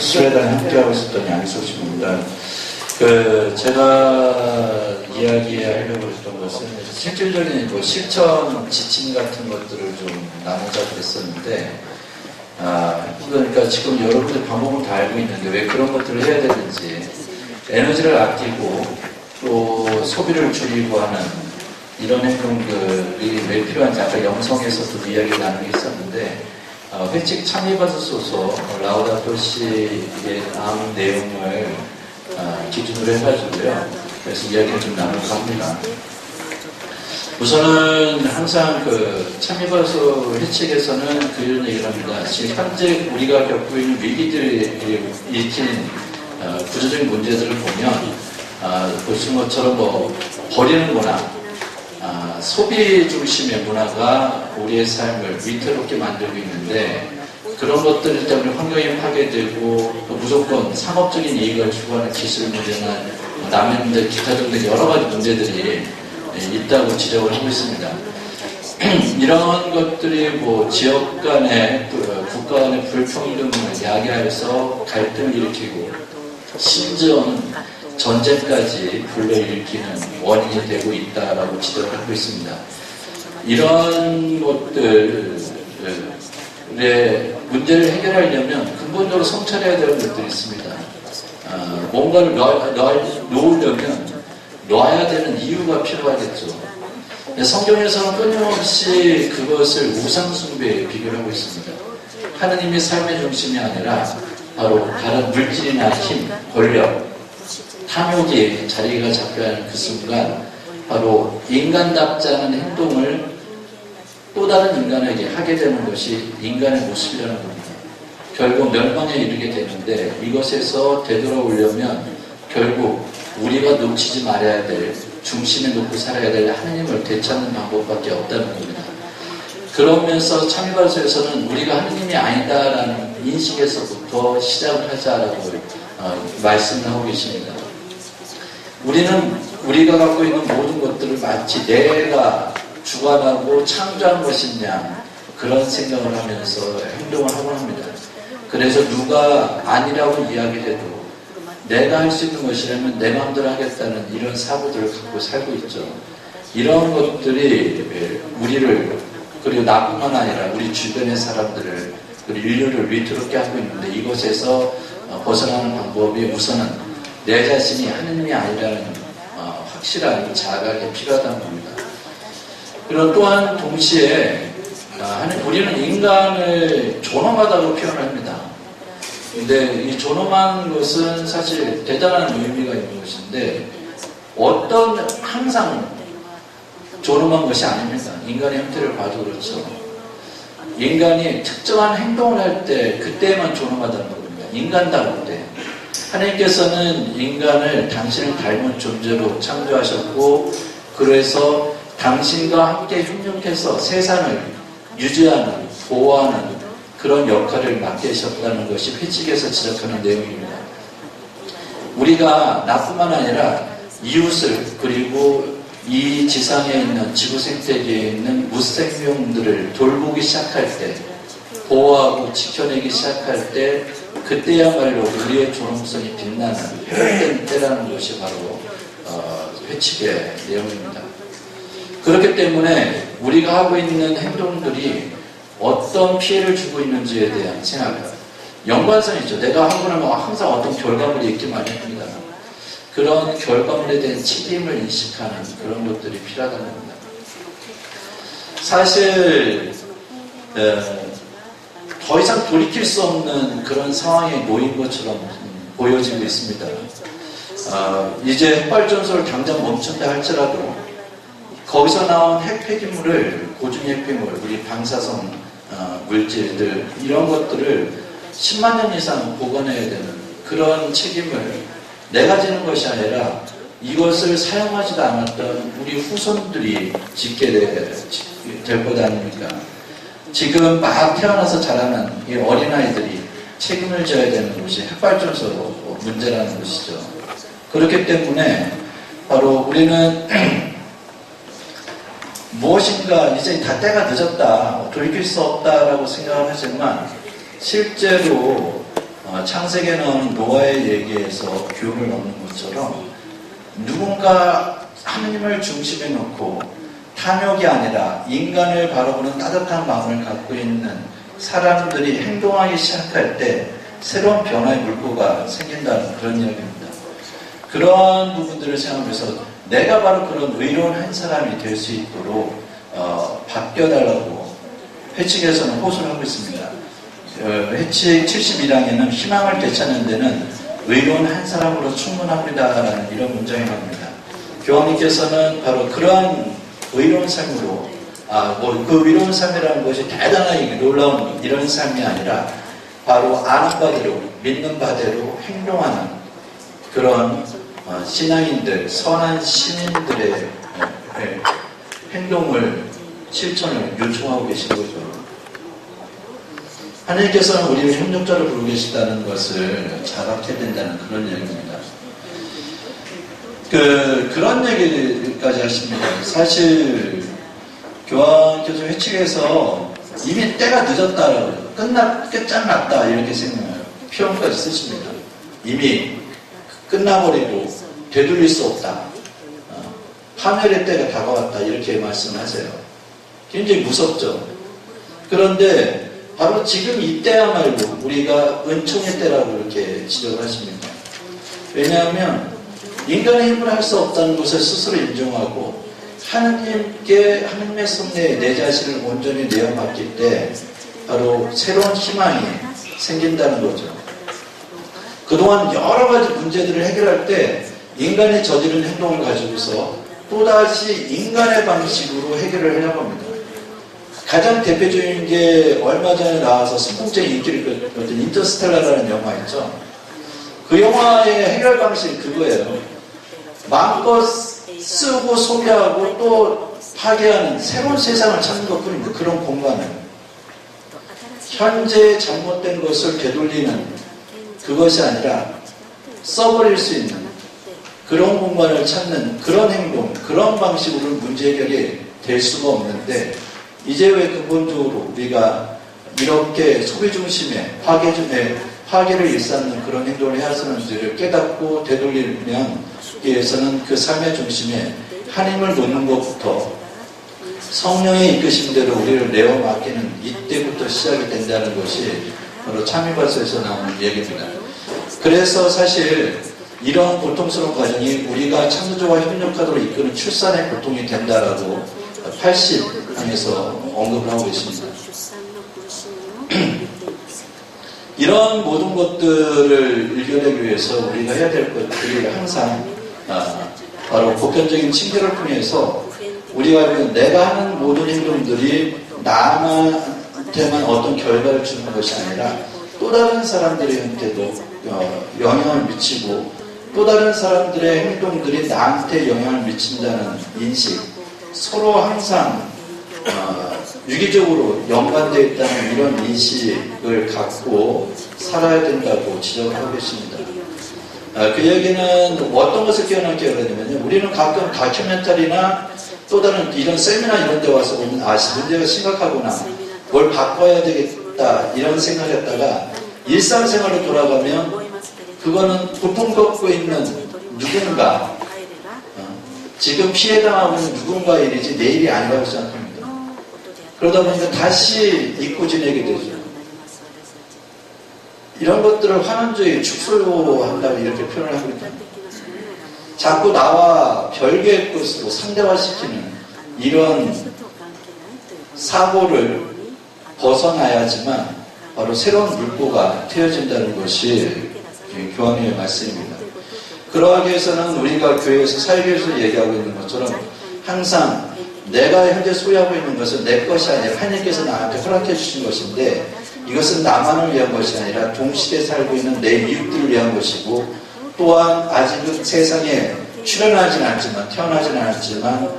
스웨덴에 함께하고 있었던 양소식입니다. 그 제가 이야기하려고 했던 것은 실질적인 뭐 실천 지침 같은 것들을 좀 나누자 그랬었는데 아 그러니까 지금 여러분들 방법은 다 알고 있는데 왜 그런 것들을 해야 되는지 에너지를 아끼고 또 소비를 줄이고 하는 이런 행동들이 왜 필요한지 아까 영성에서도 이야기 나누기 있었는데 어, 회칙 참여받으소서 라우다토 씨의 다음 내용을 어, 기준으로 해가지고요. 그래서 이야기를 좀 나누고 합니다. 우선은 항상 그 참여바소 회칙에서는 그런 얘기를 합니다. 지금 현재 우리가 겪고 있는 위기들이 일으키는 어, 구조적인 문제들을 보면 어, 보신 것처럼 뭐 버리는 문화, 아, 소비 중심의 문화가 우리의 삶을 위태롭게 만들고 있는데 그런 것들 때문에 환경이 파괴되고 또 무조건 상업적인 이익을 추구하는 기술 문제나 남의 문제, 기타 등등 여러 가지 문제들이 예, 있다고 지적을 하고 있습니다. 이런 것들이 뭐 지역 간의 부- 국가 간의 불평등을 야기하여서 갈등을 일으키고 심지어는 전쟁까지 불러일으키는 원인이 되고 있다라고 지적을 하고 있습니다. 이런 것들의 문제를 해결하려면 근본적으로 성찰해야 되는 것들이 있습니다. 아, 뭔가를 놔, 놔, 놓으려면 놔야 되는 이유가 필요하겠죠. 성경에서는 끊임없이 그것을 우상숭배에 비교를 하고 있습니다. 하느님의 삶의 중심이 아니라 바로 다른 물질이나 힘, 권력, 탐욕이 자리가 잡혀야 하는 그 순간 바로 인간답지 않은 행동을 또 다른 인간에게 하게 되는 것이 인간의 모습이라는 겁니다. 결국 멸망에 이르게 되는데 이것에서 되돌아오려면 결국 우리가 놓치지 말아야 될 중심에 놓고 살아야 될 하나님을 되찾는 방법밖에 없다는 겁니다. 그러면서 참여발서에서는 우리가 하느님이 아니다라는 인식에서부터 시작을 하자라고 어, 말씀을 하고 계십니다. 우리는 우리가 갖고 있는 모든 것들을 마치 내가 주관하고 창조한 것이냐 그런 생각을 하면서 행동을 하고 합니다. 그래서 누가 아니라고 이야기해도 내가 할 수 있는 것이라면 내 마음대로 하겠다는 이런 사고들을 갖고 살고 있죠. 이런 것들이 우리를 그리고 나뿐만 아니라 우리 주변의 사람들을 그리고 인류를 위태롭게 하고 있는데 이것에서 어, 벗어나는 방법이 우선은 내 자신이 하느님이 아니라는 어, 확실한 자각이 필요하다는 겁니다. 그리고 또한 동시에 아, 하나님- 우리는 인간을 존엄하다고 표현합니다. 근데 이 존엄한 것은 사실 대단한 의미가 있는 것인데 어떤 항상 존엄한 것이 아닙니다. 인간의 형태를 봐도 그렇죠. 인간이 특정한 행동을 할 때 그때만 존엄하다는 겁니다. 인간다울 때. 하나님께서는 인간을 당신을 닮은 존재로 창조하셨고 그래서 당신과 함께 협력해서 세상을 유지하는 보호하는 그런 역할을 맡게 하셨다는 것이 회칙에서 지적하는 내용입니다. 우리가 나뿐만 아니라 이웃을 그리고 이 지상에 있는 지구 생태계에 있는 무생명들을 돌보기 시작할 때 보호하고 지켜내기 시작할 때 그때야말로 우리의 존엄성이 빛나는 회복된 때라는 것이 바로 어, 회칙의 내용입니다. 그렇기 때문에 우리가 하고 있는 행동들이 어떤 피해를 주고 있는지에 대한 생각, 연관성이죠. 내가 하고 나면 항상 어떤 결과물이 있기 마련입니다. 그런 결과물에 대한 책임을 인식하는 그런 것들이 필요하다는 겁니다. 사실 어, 더 이상 돌이킬 수 없는 그런 상황에 놓인 것처럼 음, 보여지고 있습니다. 어, 이제 핵발전소를 당장 멈춘다 할지라도 거기서 나온 핵 폐기물을 고중 핵폐물, 우리 방사성 어, 물질들 이런 것들을 10만 년 이상 보관해야 되는 그런 책임을 내가 지는 것이 아니라 이것을 사용하지도 않았던 우리 후손들이 짓게 될, 될것 아닙니까? 지금 막 태어나서 자라는 이 어린아이들이 책임을 져야 되는 것이 핵발전소 문제라는 것이죠. 그렇기 때문에 바로 우리는 무엇인가 이제 다 때가 늦었다, 돌이킬 수 없다라고 생각을 하지만 실제로 어, 창세기에 나오는 노아의 얘기에서 교훈을 얻는 것처럼 누군가 하느님을 중심에 놓고 탐욕이 아니라 인간을 바라보는 따뜻한 마음을 갖고 있는 사람들이 행동하기 시작할 때 새로운 변화의 물꼬가 생긴다는 그런 이야기입니다. 그런 부분들을 생각하면서 내가 바로 그런 의로운 한 사람이 될 수 있도록 어, 바뀌어달라고 회칙에서는 호소를 하고 있습니다. 어, 회칙 71항에는 희망을 되찾는 데는 의로운 한 사람으로 충분합니다라는 이런 문장이 나옵니다. 교황님께서는 바로 그러한 의로운 삶으로 아, 뭐 그 의로운 삶이라는 것이 대단하게 놀라운 이런 삶이 아니라 바로 아는 바대로 믿는 바대로 행동하는 그런 어, 신앙인들, 선한 시민들의 에, 에, 행동을 실천을 요청하고 계신 거죠. 하나님께서는 우리를 협력자로 부르고 계시다는 것을 자각해야 된다는 그런 얘기입니다. 그, 그런 얘기까지 하십니다. 사실, 교황께서 회칙에서 이미 때가 늦었다라고, 끝나, 끝장났다, 이렇게 생각해요. 표현까지 쓰십니다. 이미 끝나버리고 되돌릴 수 없다. 어, 파멸의 때가 다가왔다, 이렇게 말씀하세요. 굉장히 무섭죠. 그런데 바로 지금 이때야말로 우리가 은총의 때라고 이렇게 지적을 하십니다. 왜냐하면 인간의 힘으로 할 수 없다는 것을 스스로 인정하고 하느님께 하느님의 섭리에 내 자신을 온전히 내어맡길 때 바로 새로운 희망이 생긴다는 거죠. 그동안 여러 가지 문제들을 해결할 때 인간이 저지른 행동을 가지고서 또다시 인간의 방식으로 해결을 해야 합니다. 가장 대표적인 게 얼마 전에 나와서 선풍적인 인기를 끌었던 인터스텔라라는 영화 있죠. 그 영화의 해결 방식이 그거예요. 마음껏 쓰고 소비하고 또 파괴하는 새로운 세상을 찾는 것 뿐입니다. 그런 공간을. 현재 잘못된 것을 되돌리는 그것이 아니라 써버릴 수 있는 그런 공간을 찾는 그런 행동, 그런 방식으로 문제 해결이 될 수가 없는데 이제 왜 근본적으로 우리가 이렇게 소비 중심의 파괴 중에 파괴를 일삼는 그런 행동을 해야 하는지를 깨닫고 되돌리면 위해서는 그 삶의 중심에 하나님을 놓는 것부터 성령의 이끄심대로 우리를 내어 맡기는 이때부터 시작이 된다는 것이 바로 참여발서에서 나오는 얘기입니다. 그래서 사실 이런 고통스러운 과정이 우리가 창조주와 협력하도록 이끄는 출산의 고통이 된다라고 80항에서 언급을 하고 계십니다. 이런 모든 것들을 이겨내기 위해서 우리가 해야 될 것들이 항상 아, 바로 보편적인 친결을 통해서 우리가 알고 내가 하는 모든 행동들이 나한테만 어떤 결과를 주는 것이 아니라 또 다른 사람들한테도 어, 영향을 미치고 또 다른 사람들의 행동들이 나한테 영향을 미친다는 인식 서로 항상 어, 유기적으로 연관되어 있다는 이런 인식을 갖고 살아야 된다고 지적하고 계십니다. 아, 그 얘기는 어떤 것을 깨어나게 하냐면요. 우리는 가끔 다큐멘터리나 또 다른 이런 세미나 이런 데 와서 보면 아, 문제가 심각하구나. 뭘 바꿔야 되겠다. 이런 생각을 했다가 일상생활로 돌아가면 그거는 고통 겪고 있는 누군가 어, 지금 피해당하고 있는 누군가의 일이지 내 일이 아니라고 생각합니다. 그러다 보니까 다시 잊고 지내게 되죠. 이런 것들을 환원주의 축소한다고 이렇게 표현을 합니다. 자꾸 나와 별개의 것으로 상대화시키는 이런 사고를 벗어나야지만 바로 새로운 물꼬가 트여진다는 것이 교황의 말씀입니다. 그러하기 위해서는 우리가 교회에서 사회에서 얘기하고 있는 것처럼 항상 내가 현재 소유하고 있는 것은 내 것이 아니라 하나님께서 나한테 허락해 주신 것인데 이것은 나만을 위한 것이 아니라 동시대에 살고 있는 내 이웃들을 위한 것이고 또한 아직은 세상에 출현하지는 않지만 태어나지는 않았지만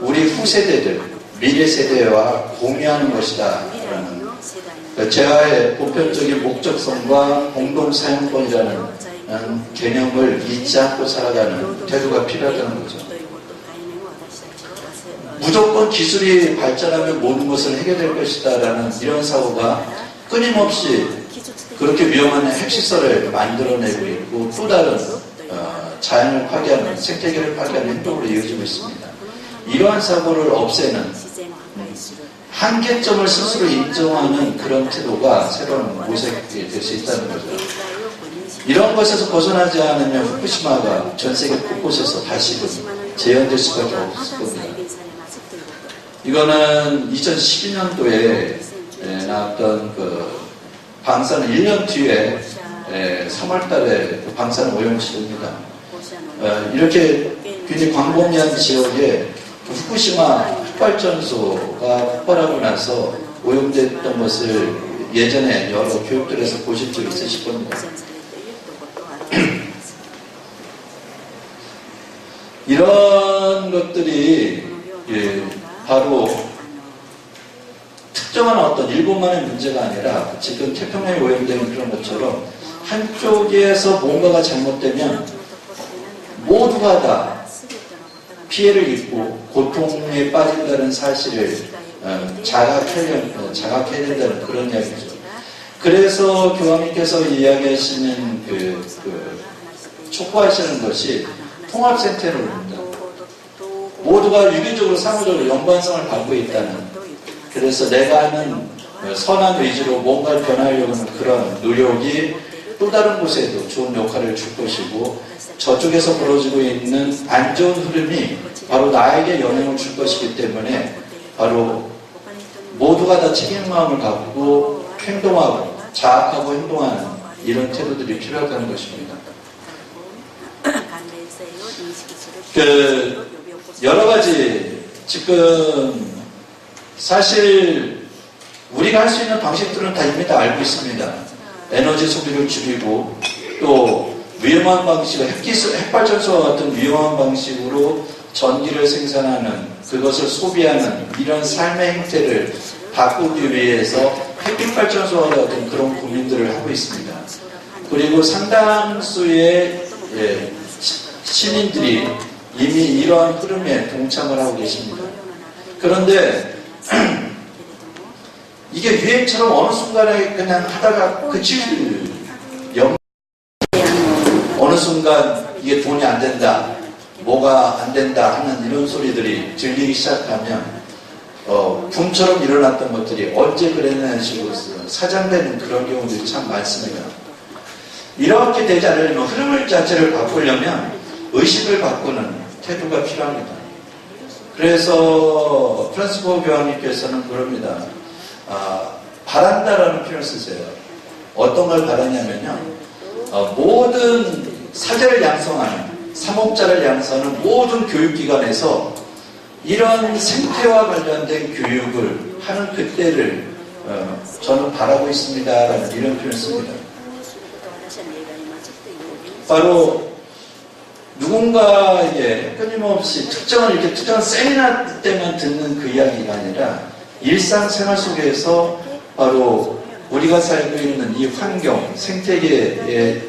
우리 후세대들 미래 세대와 공유하는 것이다 라는 재화의 보편적인 목적성과 공동 사용권이라는 개념을 잊지 않고 살아가는 태도가 필요하다는 거죠. 무조건 기술이 발전하면 모든 것을 해결될 것이다 라는 이런 사고가 끊임없이 그렇게 위험한 핵시설을 만들어내고 있고 또 다른 어, 자연을 파괴하는 생태계를 파괴하는 행동으로 이어지고 있습니다. 이러한 사고를 없애는 한계점을 스스로 인정하는 그런 태도가 새로운 모색이 될 수 있다는 거죠. 이런 것에서 벗어나지 않으면 후쿠시마가 전 세계 곳곳에서 다시금 재현될 수밖에 없을 겁니다. 이거는 2012년도에 나왔던 그 방사능 1년 뒤에 3월 달에 그 방사능 오염치료입니다. 어, 이렇게 굉장히 광범위한 지역에 그 후쿠시마 흑발전소가 폭발하고 나서 오염됐던 것을 예전에 여러 교육들에서 보신 적 있으실 겁니다. 이런 것들이 예, 바로 특정한 어떤 일본만의 문제가 아니라 지금 태평양에 오염되는 그런 것처럼 한쪽에서 뭔가가 잘못되면 모두가 다 피해를 입고 고통에 빠진다는 사실을 어, 자각해야, 어, 자각해야 된다는 그런 이야기죠. 그래서 교황님께서 이야기하시는 그, 그 촉구하시는 것이 통합센터로입니다. 모두가 유기적으로 상호적으로 연관성을 갖고 있다는 그래서 내가 하는 선한 의지로 뭔가를 변화하려고 하는 그런 노력이 또 다른 곳에도 좋은 역할을 줄 것이고 저쪽에서 벌어지고 있는 안 좋은 흐름이 바로 나에게 영향을 줄 것이기 때문에 바로 모두가 다 책임마음을 갖고 행동하고 자학하고 행동하는 이런 태도들이 필요하다는 것입니다. 그 여러 가지 지금 사실 우리가 할 수 있는 방식들은 다 이미 다 알고 있습니다. 에너지 소비를 줄이고 또 위험한 방식으로 핵기술, 핵발전소와 같은 위험한 방식으로 전기를 생산하는 그것을 소비하는 이런 삶의 행태를 바꾸기 위해서 핵발전소와 같은 그런 고민들을 하고 있습니다. 그리고 상당수의 예, 시민들이 이미 이러한 흐름에 동참을 하고 계십니다. 그런데 이게 유행처럼 어느 순간에 그냥 하다가 그칠 영 어느 순간 이게 돈이 안 된다, 뭐가 안 된다 하는 이런 소리들이 들리기 시작하면 어, 붐처럼 일어났던 것들이 언제 그랬냐는 식으로 사장되는 그런 경우들이 참 많습니다. 이렇게 되지 않으려면 흐름을 자체를 바꾸려면 의식을 바꾸는 태도가 필요합니다. 그래서 프란스코 교황님께서는 그럽니다. 아, 바란다라는 표현을 쓰세요. 어떤 걸 바라냐면요. 어, 모든 사제를 양성하는, 사목자를 양성하는 모든 교육기관에서 이런 생태와 관련된 교육을 하는 그때를 어, 저는 바라고 있습니다라는 이런 표현을 씁니다. 바로 누군가에게 끊임없이 특정한 이렇게 특정한 세미나 때만 듣는 그 이야기가 아니라 일상생활 속에서 바로 우리가 살고 있는 이 환경, 생태계가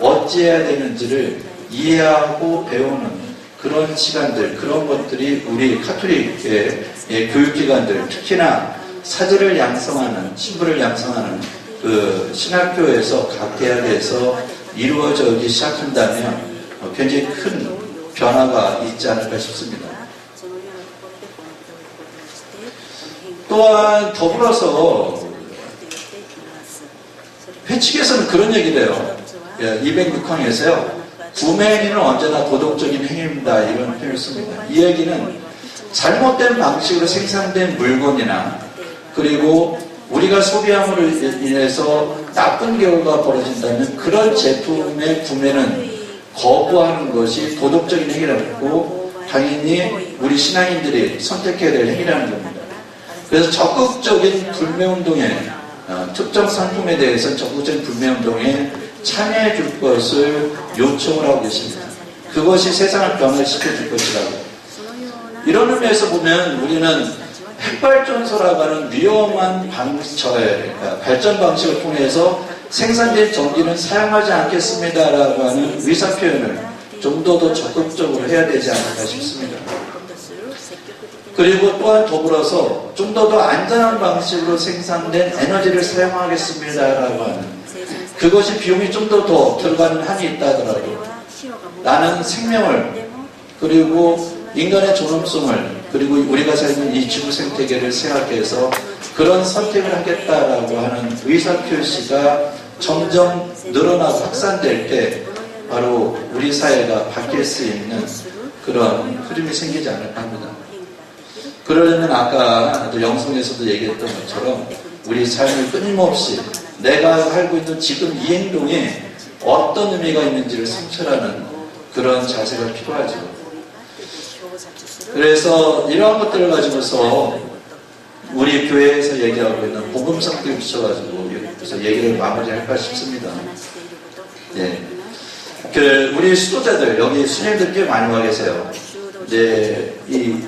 어찌해야 되는지를 이해하고 배우는 그런 시간들, 그런 것들이 우리 카톨릭의 교육기관들, 특히나 사제를 양성하는, 신부를 양성하는 그 신학교에서 각 대학에서 이루어지기 시작한다면 굉장히 큰 변화가 있지 않을까 싶습니다. 또한 더불어서 회칙에서는 그런 얘기를 해요. 206항에서요. 구매행위는 언제나 도덕적인 행위입니다. 이런 표현을 씁니다. 이 얘기는 잘못된 방식으로 생산된 물건이나 그리고 우리가 소비함으로 인해서 나쁜 경우가 벌어진다면 그런 제품의 구매는 거부하는 것이 도덕적인 행위라고 당연히 우리 신앙인들이 선택해야 될 행위라는 겁니다. 그래서 적극적인 불매운동에 어, 특정 상품에 대해서 적극적인 불매운동에 참여해 줄 것을 요청을 하고 계십니다. 그것이 세상을 변화시켜 줄 것이라고. 이런 의미에서 보면 우리는 핵발전소라고 하는 위험한 방, 저, 발전 방식을 통해서 생산된 전기는 사용하지 않겠습니다라고 하는 의사 표현을 좀 더 더 적극적으로 해야 되지 않을까 싶습니다. 그리고 또한 더불어서 좀 더 더 안전한 방식으로 생산된 에너지를 사용하겠습니다라고 하는 그것이 비용이 좀 더 더 들어가는 한이 있다 하더라도 나는 생명을 그리고 인간의 존엄성을 그리고 우리가 살는 이 지구 생태계를 생각해서 그런 선택을 하겠다라고 하는 의사 표시가 점점 늘어나고 확산될 때 바로 우리 사회가 바뀔 수 있는 그런 흐름이 생기지 않을까 합니다. 그러려면 아까 또 영성에서도 얘기했던 것처럼 우리 삶을 끊임없이 내가 살고 있는 지금 이 행동에 어떤 의미가 있는지를 성찰하는 그런 자세가 필요하죠. 그래서 이러한 것들을 가지고서 우리 교회에서 얘기하고 있는 복음 성격에 비춰가지고 그래서 얘기를 마무리할까 싶습니다. 예. 그 우리 수도자들 여기 수녀들 꽤 많이 와 계세요. 이제 이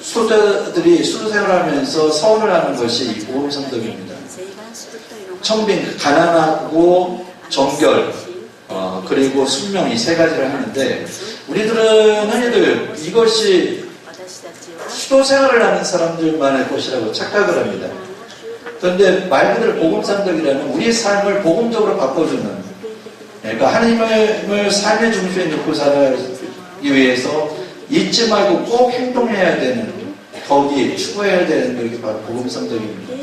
수도자들이 수도 생활하면서 서운을 하는 것이 이 복음 성덕입니다. 청빈, 가난하고 정결, 어, 그리고 순명 이 세 가지를 하는데 우리들은 흔히들 이것이 수도 생활을 하는 사람들만의 것이라고 착각을 합니다. 그런데 말 그대로 복음상덕이라는 우리 삶을 복음적으로 바꿔주는 그러니까 하나님을 삶의 중심에 놓고 살기 위해서 잊지 말고 꼭 행동해야 되는 거기 추구해야 되는 것이 바로 복음상덕입니다.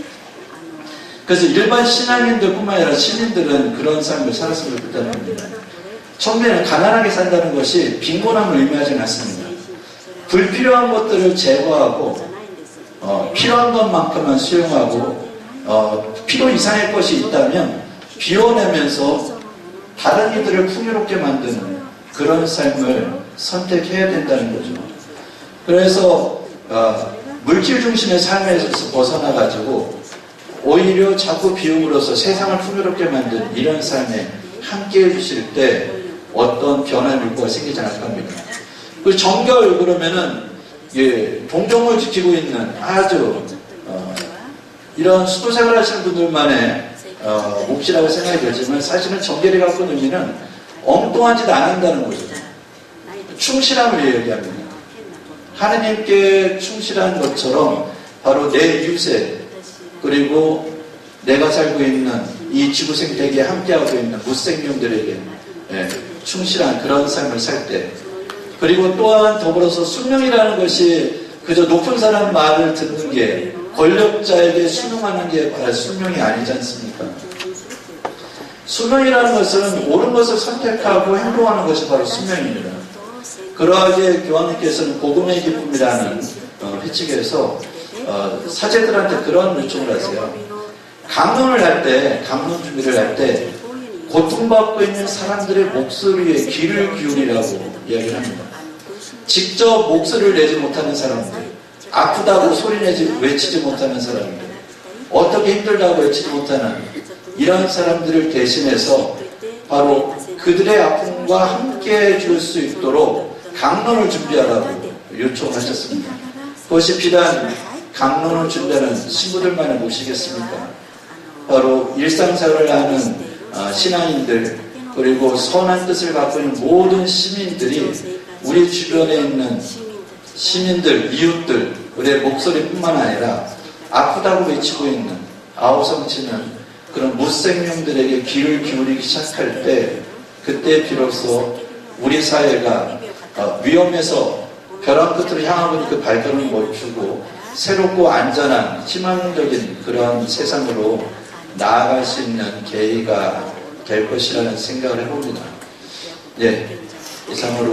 그래서 일반 신앙인들뿐만 아니라 시민들은 그런 삶을 살았으면 좋겠다는 겁니다. 청년은 가난하게 산다는 것이 빈곤함을 의미하지는 않습니다. 불필요한 것들을 제거하고 어, 필요한 것만큼만 수용하고 어, 필요 이상의 것이 있다면 비워내면서 다른 이들을 풍요롭게 만드는 그런 삶을 선택해야 된다는 거죠. 그래서 어, 물질 중심의 삶에서 벗어나 가지고 오히려 자꾸 비움으로써 세상을 풍요롭게 만든 이런 삶에 함께 해주실 때 어떤 변화의 물꼬가 생기지 않을까 합니다. 그 정결 그러면은 예, 동정을 지키고 있는 아주 어, 이런 수도 생활 하시는 분들만의 어, 몫이라고 생각이 들지만 사실은 정결이 갖고 있는 의미는 엉뚱한 짓 안 한다는 거죠. 충실함을 얘기합니다. 하느님께 충실한 것처럼 바로 내 이웃에 그리고 내가 살고 있는 이 지구 생태계에 함께하고 있는 무생명들에게 예, 충실한 그런 삶을 살 때 그리고 또한 더불어서 순명이라는 것이 그저 높은 사람 말을 듣는 게 권력자에게 순응하는 게 바로 순명이 아니지 않습니까? 순명이라는 것은 옳은 것을 선택하고 행동하는 것이 바로 순명입니다. 그러하게 교황님께서는 복음의 기쁨이라는 어, 회칙에서 어, 사제들한테 그런 요청을 하세요. 강론을 할 때, 강론 준비를 할 때 고통받고 있는 사람들의 목소리에 귀를 기울이라고 이야기를 합니다. 직접 목소리를 내지 못하는 사람들, 아프다고 소리내지 외치지 못하는 사람들, 어떻게 힘들다고 외치지 못하는 이런 사람들을 대신해서 바로 그들의 아픔과 함께 해줄 수 있도록 강론을 준비하라고 요청하셨습니다. 그것이 비단 강론을 준비하는 신부들만의 몫이겠습니까? 바로 일상생활을 하는 아, 신앙인들 그리고 선한 뜻을 갖고 있는 모든 시민들이 우리 주변에 있는 시민들, 이웃들, 우리의 목소리뿐만 아니라 아프다고 외치고 있는 아우성치는 그런 무생명들에게 귀를 기울이기 시작할 때 그때 비로소 우리 사회가 어, 위험에서 벼랑 끝으로 향하고 있는 그 발걸음을 멈추고 새롭고 안전한 희망적인 그런 세상으로 나아갈 수 있는 계기가 될 것이라는 생각을 해봅니다. 네, 이상으로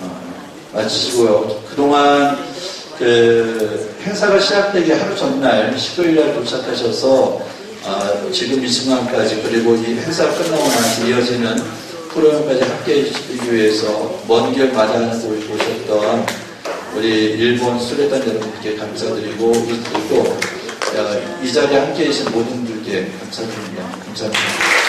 어, 마치시고요. 그동안 그 행사가 시작되기 하루 전날 15일날 도착하셔서 어, 지금 이 순간까지 그리고 이 행사 끝나고 나서 이어지는 프로그램까지 함께 해 주시기 위해서 먼길 곳에 오셨던 우리 일본 수레단 여러분께 감사드리고 그리고 어, 이 자리에 함께 계신 모든 분들께 감사드립니다. 감사합니다.